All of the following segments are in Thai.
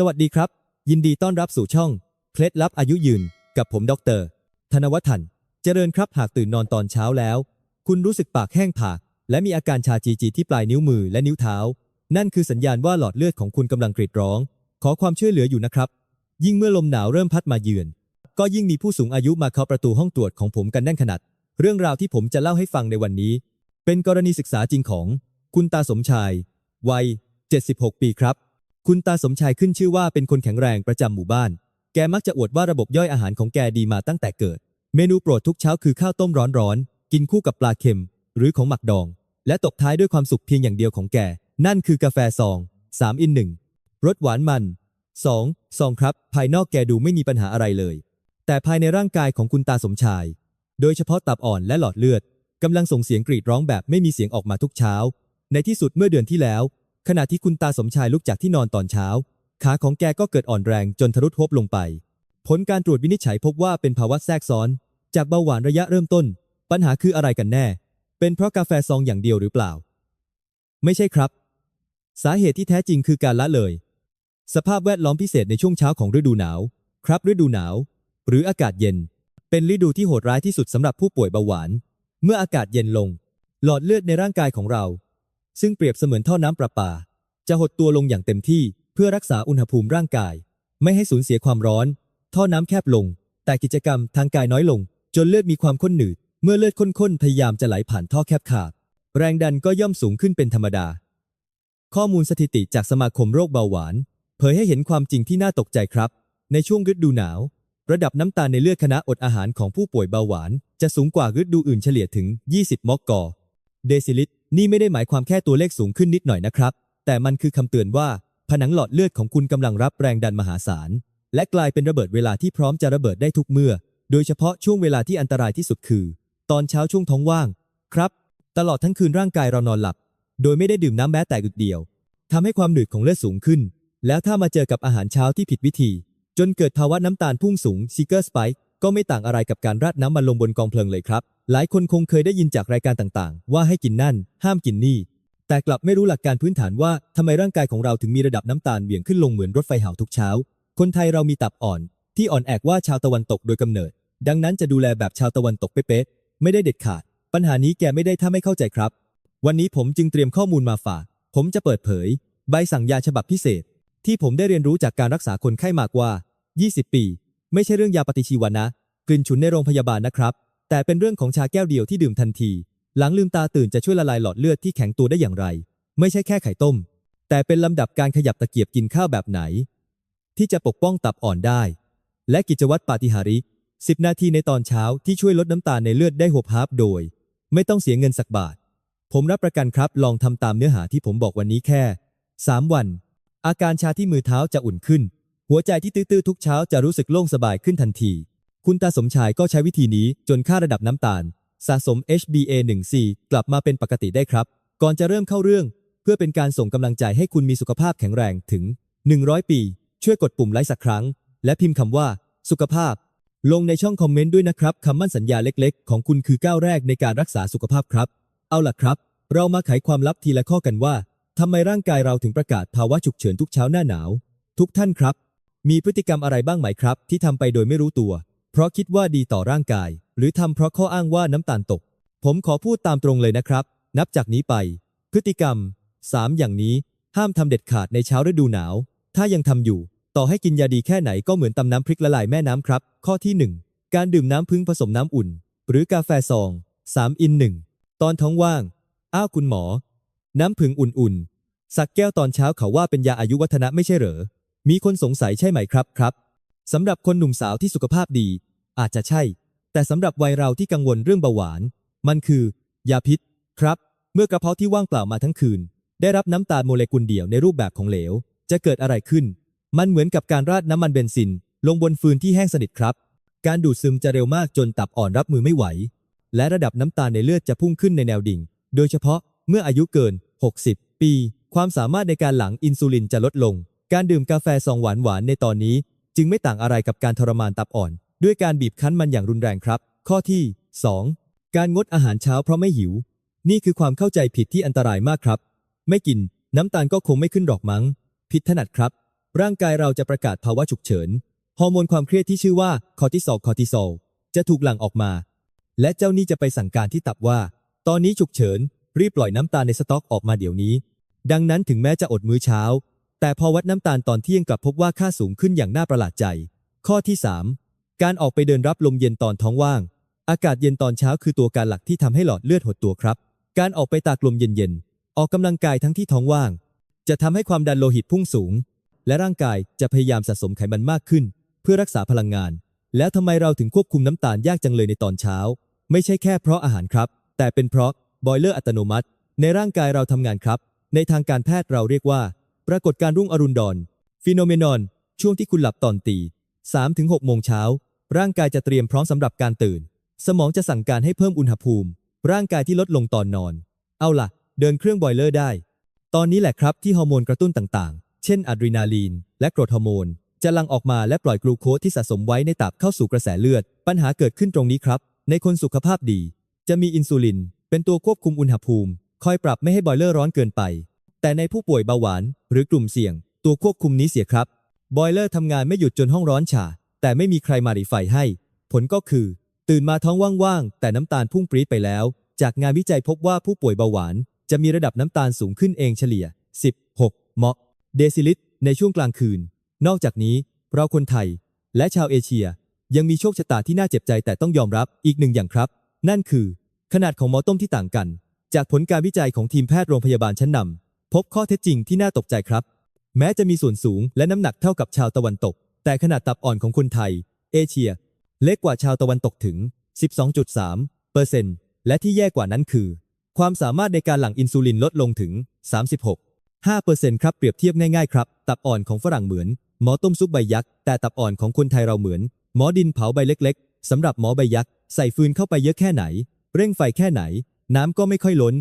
สวัสดีครับ ยินดีต้อนรับสู่ช่อง เคล็ดลับอายุยืน กับผมดร ธนวัฒน์เจริญครับหากตื่นนอนตอนเช้าแล้ว คุณรู้สึกปากแห้งผาก และมีอาการชาจีจีที่ปลายนิ้วมือและนิ้วเท้า นั่นคือสัญญาณว่าหลอดเลือดของคุณกำลังกรีดร้อง ขอความช่วยเหลืออยู่นะครับ ยิ่งเมื่อลมหนาวเริ่มพัดมาเยือน ก็ยิ่งมีผู้สูงอายุมาเคาะประตูห้องตรวจของผมกันแน่นขนาด เรื่องราวที่ผมจะเล่าให้ฟังในวันนี้ เป็นกรณีศึกษาจริงของ คุณตาสมชาย วัย 76 ปีครับ คุณตาสมชายขึ้นชื่อว่าเป็นคนแข็งแรงประจำหมู่บ้าน แกมักจะอวดว่าระบบย่อยอาหารของแกดีมาตั้งแต่เกิด เมนูโปรดทุกเช้าคือข้าวต้มร้อนๆ กินคู่กับปลาเค็ม หรือของหมักดอง และตบท้ายด้วยความสุขเพียงอย่างเดียวของแก นั่นคือกาแฟซอง3อิน1รสหวานมัน 2. ซองครับ ภายนอกแกดูไม่มีปัญหาอะไรเลย แต่ภายในร่างกายของคุณตาสมชาย โดยเฉพาะตับอ่อนและหลอดเลือดกำลังส่งเสียงกรีดร้องแบบไม่มีเสียงออกมาทุกเช้า ในที่สุดเมื่อเดือนที่แล้ว ขณะที่คุณตาสมชายลุกจากที่นอนตอนเช้า ขาของแกก็เกิดอ่อนแรงจนทะลุทบลงไป ผลการตรวจวินิจฉัยพบว่าเป็นภาวะแทรกซ้อน จากเบาหวานระยะเริ่มต้น ปัญหาคืออะไรกันแน่ เป็นเพราะกาแฟซองอย่างเดียวหรือเปล่า ไม่ใช่ครับ สาเหตุที่แท้จริงคือการละเลย สภาพแวดล้อมพิเศษในช่วงเช้าของฤดูหนาว ครับฤดูหนาว หรืออากาศเย็น เป็นฤดูที่โหดร้ายที่สุดสำหรับผู้ป่วยเบาหวาน เมื่ออากาศเย็นลง หลอดเลือดในร่างกายของเรา ซึ่งเปรียบเสมือนท่อน้ำประปา จะหดตัวลงอย่างเต็มที่เพื่อรักษาอุณหภูมิร่างกาย ไม่ให้สูญเสียความร้อน ท่อน้ำแคบลง แต่กิจกรรมทางกายน้อยลง จนเลือดมีความข้นหนืด เมื่อเลือดข้นๆพยายามจะไหลผ่านท่อแคบขาด แรงดันก็ย่อมสูงขึ้นเป็นธรรมดา ข้อมูลสถิติจากสมาคมโรคเบาหวาน เผยให้เห็นความจริงที่น่าตกใจครับ ในช่วงฤดูหนาว ระดับน้ำตาลในเลือดคณะอดอาหารของผู้ป่วยเบาหวาน จะสูงกว่าฤดูอื่นเฉลี่ยถึง 20 มก เดซิลิตร นี่ไม่ได้หมายความแค่ตัวเลขสูงขึ้นนิดหน่อยนะครับ แต่มันคือคำเตือนว่า ผนังหลอดเลือดของคุณกำลังรับแรงดันมหาศาล และกลายเป็นระเบิดเวลาที่พร้อมจะระเบิดได้ทุกเมื่อ โดยเฉพาะช่วงเวลาที่อันตรายที่สุดคือ ตอนเช้าช่วงท้องว่าง ครับ ตลอดทั้งคืนร่างกายเรานอนหลับ โดยไม่ได้ดื่มน้ำแม้แต่อึกเดียวทำให้ความหนืดของเลือดสูงขึ้น แล้วถ้ามาเจอกับอาหารเช้าที่ผิดวิธี จนเกิดภาวะน้ำตาลพุ่งสูงซิกเกอร์สไปค์ ก็ไม่ต่างอะไรกับการราดน้ำมันลงบนกองเพลิงเลยครับ หลายคนคงเคยได้ยินจากรายการต่างๆ ว่าให้กินนั่น ห้ามกินนี่ แต่กลับไม่รู้หลักการพื้นฐานว่าทำไมร่างกายของเราถึงมีระดับน้ำตาลเบี่ยงขึ้นลงเหมือนรถไฟเหาทุกเช้า คนไทยเรามีตับอ่อน ที่อ่อนแอกว่าชาวตะวันตกโดยกำเนิด ดังนั้นจะดูแลแบบชาวตะวันตกเป๊ะๆไม่ได้เด็ดขาด ปัญหานี้แกไม่ได้ถ้าไม่เข้าใจครับ วันนี้ผมจึงเตรียมข้อมูลมาฝาก ผมจะเปิดเผย ใบสั่งยาฉบับพิเศษ ที่ผมได้เรียนรู้จากการรักษาคนไข้มากกว่า 20 ปี ไม่ใช่เรื่องยาปฏิชีวนะ กลิ่นฉุนในโรงพยาบาลนะครับ แต่เป็นเรื่องของชาแก้วเดียวที่ดื่มทันที หลังลืมตาตื่นจะช่วยละลายหลอดเลือดที่แข็งตัวได้อย่างไร ไม่ใช่แค่ไข่ต้ม แต่เป็นลำดับการขยับตะเกียบกินข้าวแบบไหน ที่จะปกป้องตับอ่อนได้ และกิจวัตรปาฏิหาริย์10 นาทีในตอนเช้าที่ช่วยลดน้ำตาลในเลือดได้หบฮาบโดย ไม่ต้องเสียเงินสักบาท ผมรับประกันครับลองทำตามเนื้อหาที่ผมบอกวันนี้แค่ 3 วัน อาการชาที่มือเท้าจะอุ่นขึ้น หัวใจที่ตื้อๆทุกเช้าจะรู้สึกโล่งสบายขึ้นทันที คุณตาสมชายก็ใช้วิธีนี้จนค่าระดับน้ำตาล สะสม HbA1c กลับมาเป็นปกติได้ครับ ก่อนจะเริ่มเข้าเรื่อง เพื่อเป็นการส่งกำลังใจให้คุณมีสุขภาพแข็งแรงถึง 100 ปี ช่วยกดปุ่มไลค์สักครั้ง และพิมพ์คำว่า สุขภาพ ลงในช่องคอมเมนต์ด้วยนะครับคำมั่นสัญญาเล็กๆ ของคุณคือก้าวแรกในการรักษาสุขภาพครับ เอาล่ะครับ เรามาไขความลับทีละข้อกันว่าทำไมร่างกายเราถึงประกาศภาวะฉุกเฉินทุกเช้าหน้าหนาว ทุกท่านครับ มีพฤติกรรมอะไรบ้างไหมครับ ที่ทำไปโดยไม่รู้ตัว เพราะคิดว่าดีต่อร่างกาย หรือทำเพราะข้ออ้างว่าน้ำตาลตก ผมขอพูดตามตรงเลยนะครับ นับจากนี้ไป พฤติกรรม 3 อย่างนี้ ห้ามทำเด็ดขาดในเช้าฤดูหนาว ถ้ายังทำอยู่ ต่อให้กินยาดีแค่ไหนก็เหมือนตำน้ำพริกละลายแม่น้ำครับ ข้อที่ 1 การดื่มน้ำพึ่งผสมน้ำอุ่น หรือกาแฟซอง3อิน1ตอนท้องว่าง อ้าวคุณหมอ น้ำผึ้งอุ่นๆ สักแก้วตอนเช้าเขาว่าเป็นยาอายุวัฒนะไม่ใช่เหรอ มีคนสงสัยใช่ไหมครับครับสำหรับคนหนุ่มสาวที่สุขภาพดี อาจจะใช่ แต่สำหรับวัยเราที่กังวลเรื่องเบาหวาน มันคือ ยาพิษ ครับ เมื่อกระเพาะที่ว่างเปล่ามาทั้งคืน ได้รับน้ำตาลโมเลกุลเดี่ยวในรูปแบบของเหลว จะเกิดอะไรขึ้น มันเหมือนกับการราดน้ำมันเบนซิน ลงบนฟืนที่แห้งสนิทครับ การดูดซึมจะเร็วมากจนตับอ่อนรับมือไม่ไหว และระดับน้ำตาลในเลือดจะพุ่งขึ้นในแนวดิ่ง โดยเฉพาะเมื่ออายุเกิน 60 ปี ความสามารถในการหลั่งอินซูลินจะลดลง การดื่มกาแฟซองหวานหวานในตอนนี้ จึงไม่ต่างอะไรกับการทรมานตับอ่อน ด้วยการบีบคั้นมันอย่างรุนแรงครับ ข้อที่ 2 การงดอาหารเช้าเพราะไม่หิว นี่คือความเข้าใจผิดที่อันตรายมากครับ ไม่กิน น้ำตาลก็คงไม่ขึ้นหรอกมั้ง ผิดถนัดครับ ร่างกายเราจะประกาศภาวะฉุกเฉินฮอร์โมนความเครียดที่ชื่อว่าคอร์ติซอลคอร์ติซอลจะถูกหลั่งออกมา และเจ้านี่จะไปสั่งการที่ตับว่า ตอนนี้ฉุกเฉิน รีบปล่อยน้ำตาลในสต็อกออกมาเดี๋ยวนี้ ดังนั้นถึงแม้จะอดมื้อเช้า แต่พอวัดน้ำตาลตอนเที่ยงกลับพบว่าค่าสูงขึ้นอย่างน่าประหลาดใจ ข้อที่ 3 การออกไปเดินรับลมเย็นตอนท้องว่าง อากาศเย็นตอนเช้าคือตัวการหลักที่ทำให้หลอดเลือดหดตัวครับ การออกไปตากลมเย็นๆ ออกกำลังกายทั้งที่ท้องว่าง จะทำให้ความดันโลหิตพุ่งสูง และร่างกายจะพยายามสะสมไขมันมากขึ้น เพื่อรักษาพลังงาน แล้วทำไมเราถึงควบคุมน้ำตาลยากจังเลยในตอนเช้า ไม่ใช่แค่เพราะอาหารครับ แต่เป็นเพราะบอยเลอร์อัตโนมัติ ในร่างกายเราทำงานครับ ในทางการแพทย์เราเรียกว่า ปรากฏการรุ่งอรุณดอนฟิโนเมนอน ช่วงที่คุณหลับตอนตี3ถึง6โมงเช้า ร่างกายจะเตรียมพร้อมสำหรับการตื่น สมองจะสั่งการให้เพิ่มอุณหภูมิ ร่างกายที่ลดลงตอนนอน เอาล่ะ เดินเครื่องบอยเลอร์ได้ ตอนนี้แหละครับที่ฮอร์โมนกระตุ้นต่างๆ เช่นอะดรีนาลีน และกรดฮอร์โมน จะลังออกมาและปล่อยกลูโคสที่สะสมไว้ในตับเข้าสู่กระแสเลือด ปัญหาเกิดขึ้นตรงนี้ครับ ในคนสุขภาพดี จะมีอินซูลิน เป็นตัวควบคุมอุณหภูมิ คอยปรับไม่ให้บอยเลอร์ร้อนเกินไป แต่ในผู้ป่วยเบาหวานหรือกลุ่มเสี่ยง ตัวควบคุมนี้เสียครับ บอยเลอร์ทำงานไม่หยุดจนห้องร้อนฉ่าแต่ไม่มีใครมาหรีไฟให้ ผลก็คือ ตื่นมาท้องว่างๆ แต่น้ำตาลพุ่งปรี๊ดไปแล้ว จากงานวิจัยพบว่าผู้ป่วยเบาหวาน จะมีระดับน้ำตาลสูงขึ้นเองเฉลี่ย 16เมาะเดซิลิตรในช่วงกลางคืน นอกจากนี้ เราคนไทย และชาวเอเชีย ยังมีโชคชะตาที่น่าเจ็บใจแต่ต้องยอมรับอีกหนึ่งอย่างครับ นั่นคือ ขนาดของหมอต้มที่ต่างกัน จากผลการวิจัยของทีมแพทย์โรงพยาบาลชั้นนำ พบข้อเท็จจริงที่น่าตกใจครับ แม้จะมีส่วนสูงและน้ำหนักเท่ากับชาวตะวันตก แต่ขนาดตับอ่อนของคนไทย เอเชีย เล็กกว่าชาวตะวันตกถึง 12.3เปอร์เซ็นต์และที่แย่กว่านั้นคือ ความสามารถในการหลั่งอินซูลินลดลงถึง 36 5เปอร์เซ็นต์ครับเปรียบเทียบง่ายๆครับ ตับอ่อนของฝรั่งเหมือน หมอต้มซุปใบยักษ์แต่ตับอ่อนของคนไทยเราเหมือน หมอดินเผาใบเล็กๆสำหรับหมอใบยักษ์ใส่ฟืนเข้าไปเยอะแค่ไหน เร่งไฟแค่ไหน น้ำก็ไม่ค่อยล้น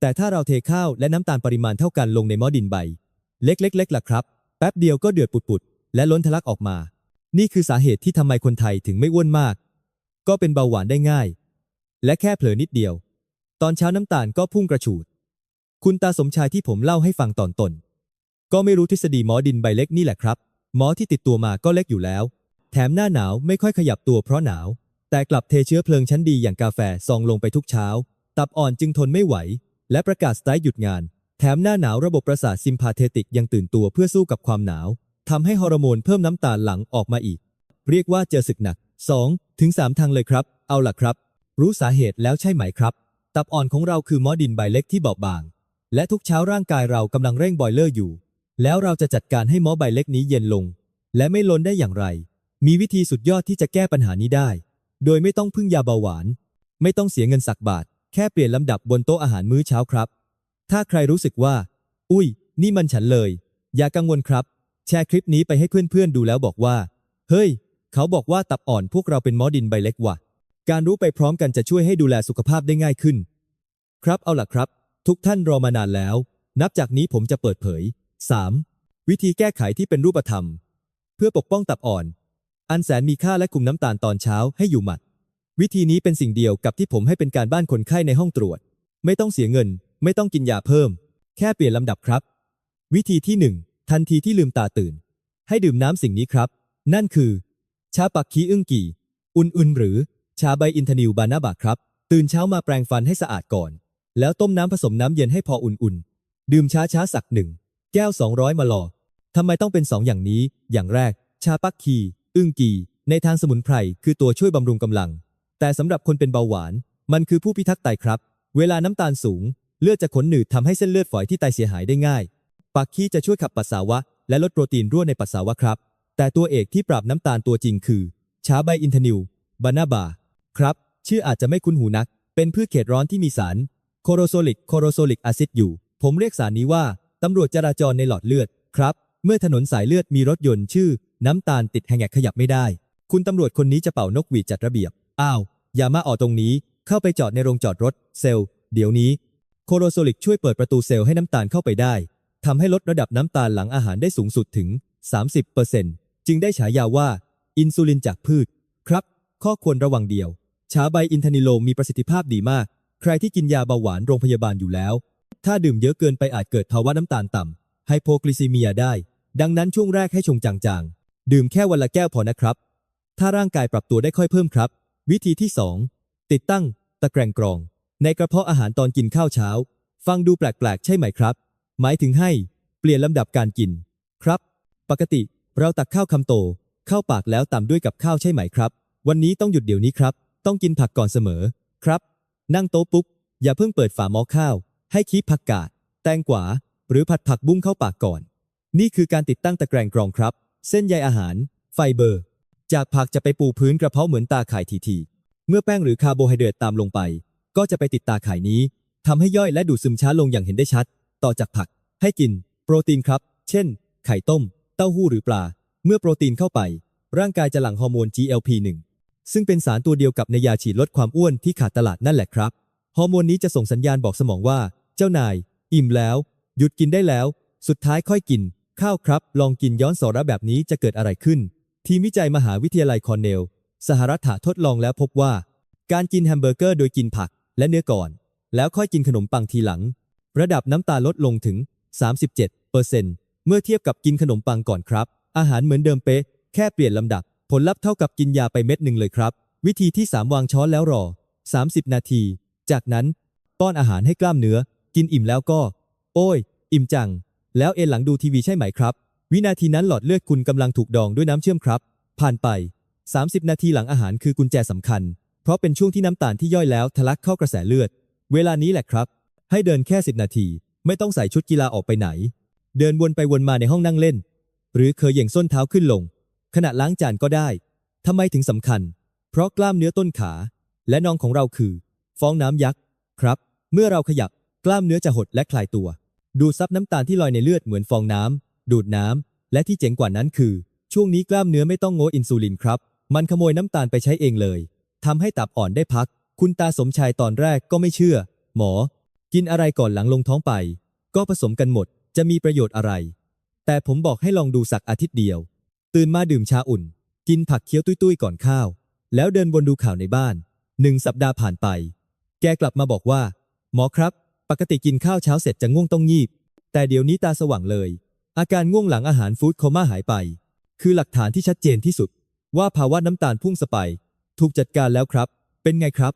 แต่ถ้าเราเทข้าวและน้ำตาลปริมาณเท่ากันลงในหม้อดินใบ เล็กๆๆล่ะครับ แป๊บเดียวก็เดือดปุดๆ และล้นทะลักออกมา นี่คือสาเหตุที่ทำไมคนไทยถึงไม่อ้วนมาก ก็เป็นเบาหวานได้ง่าย และแค่เผลอนิดเดียว ตอนเช้าน้ำตาลก็พุ่งกระฉูด คุณตาสมชายที่ผมเล่าให้ฟังตอนต้นก็ไม่รู้ทฤษฎีหมอดินใบเล็กนี่แหละครับ หมอที่ติดตัวมาก็เล็กอยู่แล้ว แถมหน้าหนาวไม่ค่อยขยับตัวเพราะหนาว แต่กลับเทเชื้อเพลิงชั้นดีอย่างกาแฟซองลงไปทุกเช้า ตับอ่อนจึงทนไม่ไหว และประกาศสไตร์หยุดงาน แถมหน้าหนาวระบบประสาทซิมพาเทติกยังตื่นตัวเพื่อสู้กับความหนาวทำให้ฮอร์โมนเพิ่มน้ำตาลหลังออกมาอีก เรียกว่าเจอศึกหนัก 2 ถึง 3 ทางเลยครับ เอาล่ะครับ รู้สาเหตุแล้วใช่ไหมครับ ตับอ่อนของเราคือมอดินใบเล็กที่บอบบาง และทุกเช้าร่างกายเรากำลังเร่งบอยเลอร์อยู่ แล้วเราจะจัดการให้มอใบเล็กนี้เย็นลง และไม่ล้นได้อย่างไร มีวิธีสุดยอดที่จะแก้ปัญหานี้ได้ โดยไม่ต้องพึ่งยาเบาหวาน ไม่ต้องเสียเงินสักบาท แค่เปลี่ยนลำดับบนโต๊ะอาหารมื้อเช้าครับ ถ้าใครรู้สึกว่า อุ้ย นี่มันฉันเลย อย่ากังวลครับ แชร์คลิปนี้ไปให้เพื่อนๆดูแล้วบอกว่า เฮ้ย เขาบอกว่าตับอ่อนพวกเราเป็นหมอดินใบเล็กว่ะ การรู้ไปพร้อมกันจะช่วยให้ดูแลสุขภาพได้ง่ายขึ้น ครับเอาล่ะครับ ทุกท่านรอมานานแล้ว นับจากนี้ผมจะเปิดเผย 3. วิธีแก้ไขที่เป็นรูปธรรม เพื่อปกป้องตับอ่อน อันแสนมีค่าและคุมน้ำตาลตอนเช้าให้อยู่หมัด วิธีนี้เป็นสิ่งเดียวกับที่ผมให้เป็นการบ้านคนไข้ในห้องตรวจ ไม่ต้องเสียเงิน ไม่ต้องกินยาเพิ่ม แค่เปลี่ยนลำดับครับ วิธีที่ 1 ทันทีที่ลืมตาตื่น ให้ดื่มน้ำสิ่งนี้ครับ นั่นคือ ชาปักคีอึ้งกี่ อุนอุนหรือ ชาใบอินทนิวบานาบะครับ ตื่นเช้ามาแปรงฟันให้สะอาดก่อน แล้วต้มน้ำผสมน้ำเย็นให้พออุ่นๆ ดื่มช้าช้าสักหนึ่งแก้ว 200 มาลอทำไมต้องเป็นสองอย่างนี้ อย่างแรก ชาปักคี อึ้งกี ในทางสมุนไพรคือตัวช่วยบำรุงกำลัง แต่สำหรับคนเป็นเบาหวาน มันคือผู้พิทักษ์ไตครับ เวลาน้ำตาลสูง เลือดจะขนหนืดทำให้เส้นเลือดฝอยที่ไตเสียหายได้ง่ายปักคีจะช่วยขับปัสสาวะ และลดโปรตีนรั่วในปัสสาวะครับ แต่ตัวเอกที่ปราบน้ำตาลตัวจริงคือ ชาใบอินทนิวบานาบา ครับ ชื่ออาจจะไม่คุ้นหูนัก เป็นพืชเขตร้อนที่มีสารโคโรโซลิกโคโรโซลิกแอซิดอยู่ ผมเรียกสารนี้ว่าตำรวจจราจรในหลอดเลือดครับ เมื่อถนนสายเลือดมีรถยนต์ชื่อ น้ำตาลติดแหงกขยับไม่ได้ คุณตำรวจคนนี้จะเป่านกหวีดจัดระเบียบ อ้าว อย่ามาออกตรงนี้ เข้าไปจอดในโรงจอดรถ เซลล์ เดี๋ยวนี้ โคโรโซลิกช่วยเปิดประตูเซลล์ให้น้ำตาลเข้าไปได้ ทำให้ลดระดับน้ำตาลหลังอาหารได้สูงสุดถึง 30%จึงได้ฉายาว่า อินซูลินจากพืช ครับ ข้อควรระวังเดียว ชาใบอินทนิโลมมีประสิทธิภาพดีมาก ใครที่กินยาเบาหวานโรงพยาบาลอยู่แล้ว ถ้าดื่มเยอะเกินไปอาจเกิดภาวะน้ำตาลต่ำไฮโปกลิซีเมียได้ ดังนั้นช่วงแรกให้ชงจางๆ ดื่มแค่วันละแก้วพอนะครับ ถ้าร่างกายปรับตัวได้ค่อยเพิ่มครับ วิธีที่ 2 ติดตั้ง ตะแกรงกรอง ในกระเพาะอาหารตอนกินข้าวเช้า ฟังดูแปลกๆ ใช่ไหมครับ หมายถึงให้เปลี่ยนลำดับการกิน ครับ ปกติเราตักข้าวคำโต เข้าปากแล้วตามด้วยกับข้าวใช่ไหมครับ วันนี้ต้องหยุดเดี๋ยวนี้ครับ ต้องกินผักก่อนเสมอ ครับ นั่งโต๊ะปุ๊บอย่าเพิ่งเปิดฝาหม้อข้าว ให้คีบผักกาด แตงกวา หรือผัดผักบุ้งเข้าปากก่อน นี่คือการติดตั้งตะแกรงกรองครับ เส้นใยอาหาร ไฟเบอร์ จากผักจะไปปูพื้นกระเพาะเหมือนตาข่ายทีๆเมื่อแป้งหรือคาร์โบไฮเดรตตามลงไป ก็จะไปติดตาข่ายนี้ทำให้ย่อยและดูดซึมช้าลงอย่างเห็นได้ชัด ต่อจากผัก ให้กิน โปรตีนครับ เช่น ไข่ต้ม เต้าหู้หรือปลา เมื่อโปรตีนเข้าไป ร่างกายจะหลั่งฮอร์โมน GLP-1 ซึ่งเป็นสารตัวเดียวกับในยาฉีดลดความอ้วนที่ขาดตลาดนั่นแหละครับ ฮอร์โมนนี้จะส่งสัญญาณบอกสมองว่า เจ้านาย อิ่มแล้ว หยุดกินได้แล้ว สุดท้ายค่อยกิน ข้าวครับ ลองกินย้อนสอระแบบนี้จะเกิดอะไรขึ้น ทีมวิจัยมหาวิทยาลัยคอร์เนล สหรัฐทดลองแล้วพบว่า การกินแฮมเบอร์เกอร์โดยกินผักและเนื้อก่อน แล้วค่อยกินขนมปังทีหลัง ระดับน้ำตาลลดลงถึง 37%เมื่อเทียบกับกินขนมปังก่อนครับ อาหารเหมือนเดิมเป๊ะ แค่เปลี่ยนลำดับ ผลลัพธ์เท่ากับกินยาไปเม็ดหนึ่งเลยครับ วิธีที่ 3 วางช้อนแล้วรอ 30 นาที จากนั้น ป้อนอาหารให้กล้ามเนื้อ กินอิ่มแล้วก็ โอ้ย อิ่มจัง แล้วเอนหลังดูทีวีใช่ไหมครับ วินาทีนั้นหลอดเลือดคุณกำลังถูกดองด้วยน้ำเชื่อมครับ ผ่านไป 30 นาทีหลังอาหารคือกุญแจสำคัญ เพราะเป็นช่วงที่น้ำตาลที่ย่อยแล้วทะลักเข้ากระแสเลือด เวลานี้แหละครับ ให้เดินแค่ 10 นาที ไม่ต้องใส่ชุดกีฬาออกไปไหน เดินวนไปวนมาในห้องนั่งเล่น หรือเคยเหย่งส้นเท้าขึ้นลง ขณะล้างจานก็ได้ทำไมถึงสำคัญ เพราะกล้ามเนื้อต้นขา และน่องของเราคือ ฟองน้ำยักษ์ครับ เมื่อเราขยับกล้ามเนื้อจะหดและคลายตัว ดูซับน้ำตาลที่ลอยในเลือดเหมือนฟองน้ำ ดูดน้ำและที่เจ๋งกว่านั้นคือ ช่วงนี้กล้ามเนื้อไม่ต้องโงอินซูลินครับ มันขโมยน้ำตาลไปใช้เองเลยทำให้ตับอ่อนได้พัก คุณตาสมชายตอนแรกก็ไม่เชื่อ หมอ กินอะไรก่อนหลังลงท้องไป ก็ผสมกันหมด จะมีประโยชน์อะไร แต่ผมบอกให้ลองดูสักอาทิตย์เดียว ตื่นมาดื่มชาอุ่น กินผักเคี้ยวตุ้ยๆก่อนข้าว แล้วเดินวนดูข่าวในบ้านหนึ่งสัปดาห์ผ่านไป แกกลับมาบอกว่า หมอครับ ปกติกินข้าวเช้าเสร็จจะง่วงต้องงีบ แต่เดี๋ยวนี้ตาสว่างเลย อาการง่วงหลังอาหารฟู้ดโคม่าหายไป คือหลักฐานที่ชัดเจนที่สุด ว่าภาวะน้ำตาลพุ่งสไปค์ถูกจัดการแล้วครับ เป็นไงครับ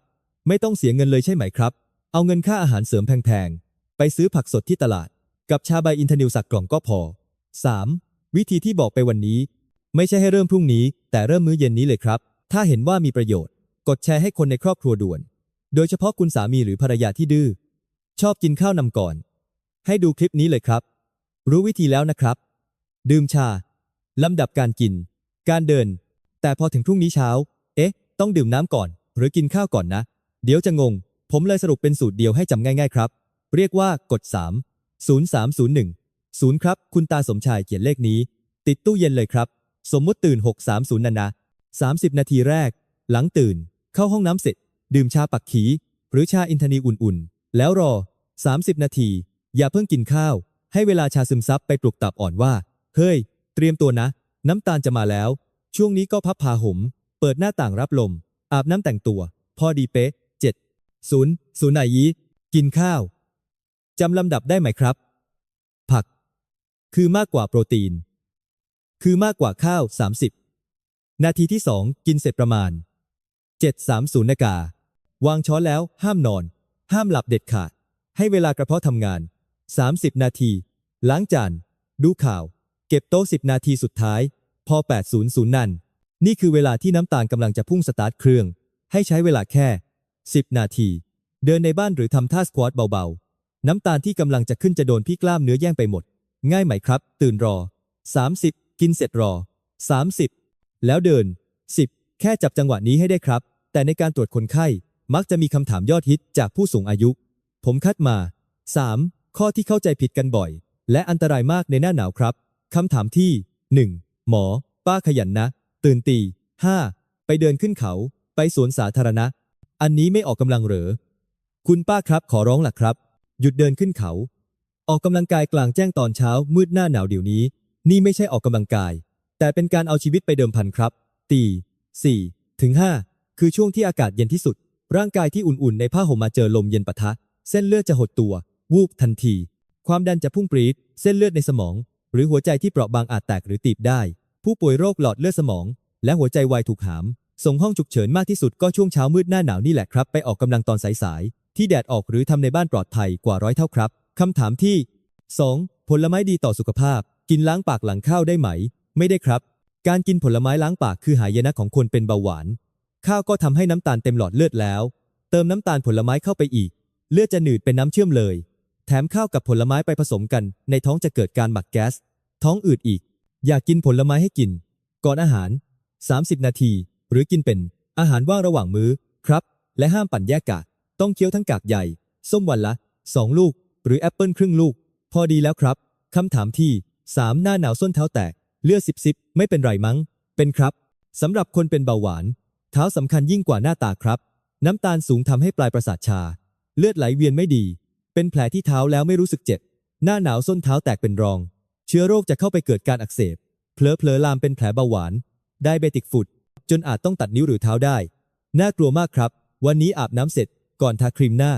ไม่ต้องเสียเงินเลยใช่ไหมครับ เอาเงินค่าอาหารเสริมแพงๆ ไปซื้อผักสดที่ตลาด กับชาใบอินทนิวสักกล่องก็พอ 3. วิธีที่บอกไปวันนี้ ไม่ใช่ให้เริ่มพรุ่งนี้ แต่เริ่มมื้อเย็นนี้เลยครับ ถ้าเห็นว่ามีประโยชน์ กดแชร์ให้คนในครอบครัวด่วน โดยเฉพาะคุณสามีหรือภรรยาที่ดื้อชอบกินข้าวนำก่อน ให้ดูคลิปนี้เลยครับ รู้วิธีแล้วนะครับ ดื่มชา ลำดับการกิน การเดิน แต่พอถึงพรุ่งนี้เช้า เอ๊ะ ต้องดื่มน้ำก่อน หรือกินข้าวก่อนนะ เดี๋ยวจะงง ผมเลยสรุปเป็นสูตรเดียวให้จำง่าย ๆ ครับ เรียกว่ากด 3 0301 0 ครับ คุณตาสมชายเขียนเลขนี้ ติดตู้เย็นเลยครับ สมมุติตื่น 630นันนะ 30 นาทีแรก หลังตื่น เข้าห้องน้ำเสร็จ ดื่มชาปักขี หรือชาอินทนีอุ่นๆ แล้วรอ 30 นาที อย่าเพิ่งกินข้าว ให้เวลาชาซึมซับไปปลุกตับอ่อนว่า เฮ้ย เตรียมตัวนะ น้ำตาลจะมาแล้ว ช่วงนี้ก็พับผ้าห่มเปิดหน้าต่างรับลม อาบน้ำแต่งตัว พอดีเป๊ะ7 0 0ไหนยีกินข้าวจำลำดับได้ไหมครับ ผัก คือมากกว่าโปรตีน คือมากกว่าข้าว 30 นาทีที่ 2 กินเสร็จประมาณ 7.30นาฬิกาวางช้อนแล้วห้ามนอน ห้ามหลับเด็ดขาด ให้เวลากระเพาะทำงาน 30 นาที ล้างจาน ดูข่าว เก็บโต๊ะ 10 นาทีสุดท้าย พอ 8.00 นั่น นี่คือเวลาที่น้ำตาลกำลังจะพุ่งสตาร์ทเครื่อง ให้ใช้เวลาแค่ 10 นาที เดินในบ้านหรือทำท่าสควอตเบาๆ น้ำตาลที่กำลังจะขึ้นจะโดนพี่กล้ามเนื้อแย่งไปหมด ง่ายไหมครับ ตื่นรอ 30 กินเสร็จรอ 30 แล้วเดิน 10 แค่จับจังหวะนี้ให้ได้ครับ แต่ในการตรวจคนไข้มักจะมีคำถามยอดฮิตจากผู้สูงอายุ ผมคัดมา 3. ข้อที่เข้าใจผิดกันบ่อย และอันตรายมากในหน้าหนาวครับ คำถามที่ 1. หมอ ป้าขยันนะ ตื่นตี 5. ไปเดินขึ้นเขา ไปสวนสาธารณะ อันนี้ไม่ออกกำลังเหรอ คุณป้าครับขอร้องล่ะครับ หยุดเดินขึ้นเขา ออกกำลังกายกลางแจ้งตอนเช้ามืดหน้าหนาวเดี๋ยวนี้ นี่ไม่ใช่ออกกำลังกาย แต่เป็นการเอาชีวิตไปเดิมพันครับ ตีสี่ถึงห้าคือช่วงที่อากาศเย็นที่สุด ร่างกายที่อุ่นๆ ในผ้าห่มมาเจอลมเย็นปะทะ เส้นเลือดจะหดตัว วูบทันที ความดันจะพุ่งปรีด เส้นเลือดในสมอง หรือหัวใจที่เปราะบางอาจแตกหรือตีบได้ ผู้ป่วยโรคหลอดเลือดสมอง และหัวใจวายถูกหาม ส่งห้องฉุกเฉินมากที่สุดก็ช่วงเช้ามืดหน้าหนาวนี่แหละครับ ไปออกกำลังตอนสายๆ ที่แดดออกหรือทำในบ้านปลอดภัยกว่าร้อยเท่าครับคำถามที่ 2. ผลไม้ดีต่อสุขภาพ กินล้างปากหลังข้าวได้ไหม ไม่ได้ครับ การกินผลไม้ล้างปากคือหายนะของคนเป็นเบาหวาน ข้าวก็ทำให้น้ำตาลเต็มหลอดเลือดแล้ว เติมน้ำตาลผลไม้เข้าไปอีก เลือดจะหนืดเป็นน้ำเชื่อมเลย แถมข้าวกับผลไม้ไปผสมกัน ในท้องจะเกิดการหมักแก๊ส ท้องอืดอีก อยากกินผลไม้ให้กิน ก่อนอาหาร 30 นาที หรือกินเป็น อาหารว่างระหว่างมื้อครับ และห้ามปั่นแยกกากต้องเคี้ยวทั้งกากใหญ่ ส้มวันละ 2 ลูก หรือแอปเปิลครึ่งลูก พอดีแล้วครับคำถามที่ 3 หน้าหนาวส้นเท้าแตก เลือดซิบซิบไม่เป็นไรมั้ง เป็นครับสำหรับคนเป็นเบาหวาน เท้าสำคัญยิ่งกว่าหน้าตาครับ น้ำตาลสูงทำให้ปลายประสาทชา เลือดไหลเวียนไม่ดี เป็นแผลที่เท้าแล้วไม่รู้สึกเจ็บ หน้าหนาวส้นเท้าแตกเป็นรอง เชื้อโรคจะเข้าไปเกิดการอักเสบเพลอเพลามเป็นแผลเบาหวาน ไดเบติกฟุตจนอาจต้องตัดนิ้วหรือเท้าได้ น่ากลัวมากครับ วันนี้อาบน้ำเสร็จ ก่อนทาครีมหน้า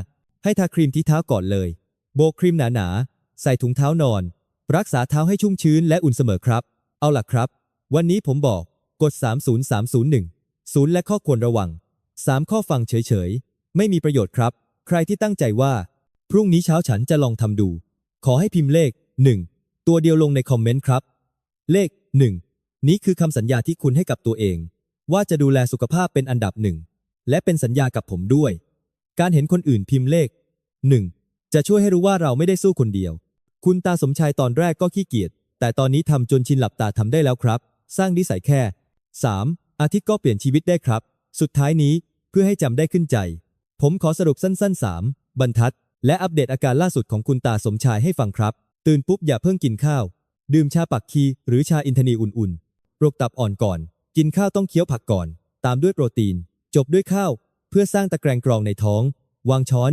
ให้ทาครีมที่เท้าก่อนเลย โบกครีมหนาๆ ใส่ถุงเท้านอน รักษาเท้าให้ชุ่มชื้นและอุ่นเสมอครับ เอาล่ะครับ วันนี้ผมบอกกด30301ศูนย์และข้อควรระวัง 3 ข้อฟังเฉยๆ ไม่มีประโยชน์ครับ ใครที่ตั้งใจว่า พรุ่งนี้เช้าฉันจะลองทำดู ขอให้พิมพ์เลข 1 ตัวเดียวลงในคอมเมนต์ครับ เลข 1 นี้คือคำสัญญาที่คุณให้กับตัวเอง ว่าจะดูแลสุขภาพเป็นอันดับหนึ่ง และเป็นสัญญากับผมด้วย การเห็นคนอื่นพิมพ์เลข 1. จะช่วยให้รู้ว่าเราไม่ได้สู้คนเดียว คุณตาสมชายตอนแรกก็ขี้เกียจ แต่ตอนนี้ทำจนชินหลับตาทำได้แล้วครับ สร้างนิสัยแค่ 3. อาทิตย์ก็เปลี่ยนชีวิตได้ครับ สุดท้ายนี้เพื่อให้จำได้ขึ้นใจ ผมขอสรุปสั้นๆ 3 บรรทัด และอัปเดตอาการล่าสุดของคุณตาสมชายให้ฟังครับ ตื่นปุ๊บอย่าเพิ่งกินข้าว ดื่มชาปักคี หรือชาอินทนีอุ่นๆโรคตับอ่อนก่อน กินข้าวต้องเคี้ยวผักก่อน ตามด้วยโปรตีน จบด้วยข้าว เพื่อสร้างตะแกรงกรองในท้อง วางช้อน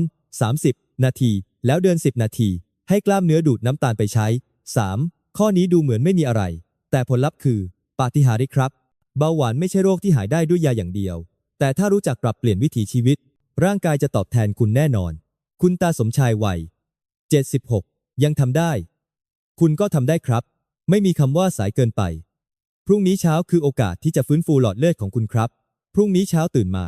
30 นาที แล้วเดิน 10 นาที ให้กล้ามเนื้อดูดน้ำตาลไปใช้ 3. ข้อนี้ดูเหมือนไม่มีอะไร แต่ผลลัพธ์คือ ปาฏิหาริย์ครับ เบาหวานไม่ใช่โรคที่หายได้ด้วยยาอย่างเดียว แต่ถ้ารู้จักปรับเปลี่ยนวิถีชีวิต ร่างกายจะตอบแทนคุณแน่นอน คุณตาสมชายวัย 76 ยังทำได้ คุณก็ทำได้ครับ ไม่มีคำว่าสายเกินไป พรุ่งนี้เช้าคือโอกาสที่จะฟื้นฟูหลอดเลือดของคุณครับ พรุ่งนี้เช้าตื่นมา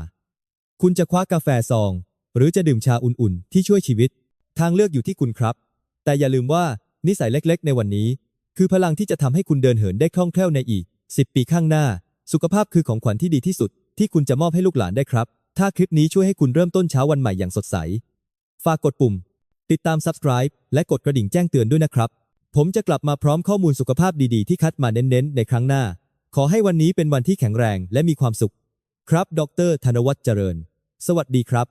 คุณจะคว้ากาแฟซอง หรือจะดื่มชาอุ่นๆ ที่ช่วยชีวิต ทางเลือกอยู่ที่คุณครับ แต่อย่าลืมว่านิสัยเล็กๆ ในวันนี้ คือพลังที่จะทำให้คุณเดินเหินได้คล่องแคล่วในอีก 10 ปีข้างหน้า สุขภาพคือของขวัญที่ดีที่สุด ที่คุณจะมอบให้ลูกหลานได้ครับ ถ้าคลิปนี้ช่วยให้คุณเริ่มต้นเช้าวันใหม่อย่างสดใส ฝากกดปุ่ม ติดตาม subscribe และกดกระดิ่งแจ้งเตือนด้วยนะครับ ผมจะกลับมาพร้อมข้อมูลสุขภาพดีๆ ที่คัดมาเน้นๆ ในครั้งหน้า ขอให้วันนี้เป็นวันที่แข็งแรงและมีความสุข ครับ ดร ธนวัฒน์เจริญ สวัสดีครับ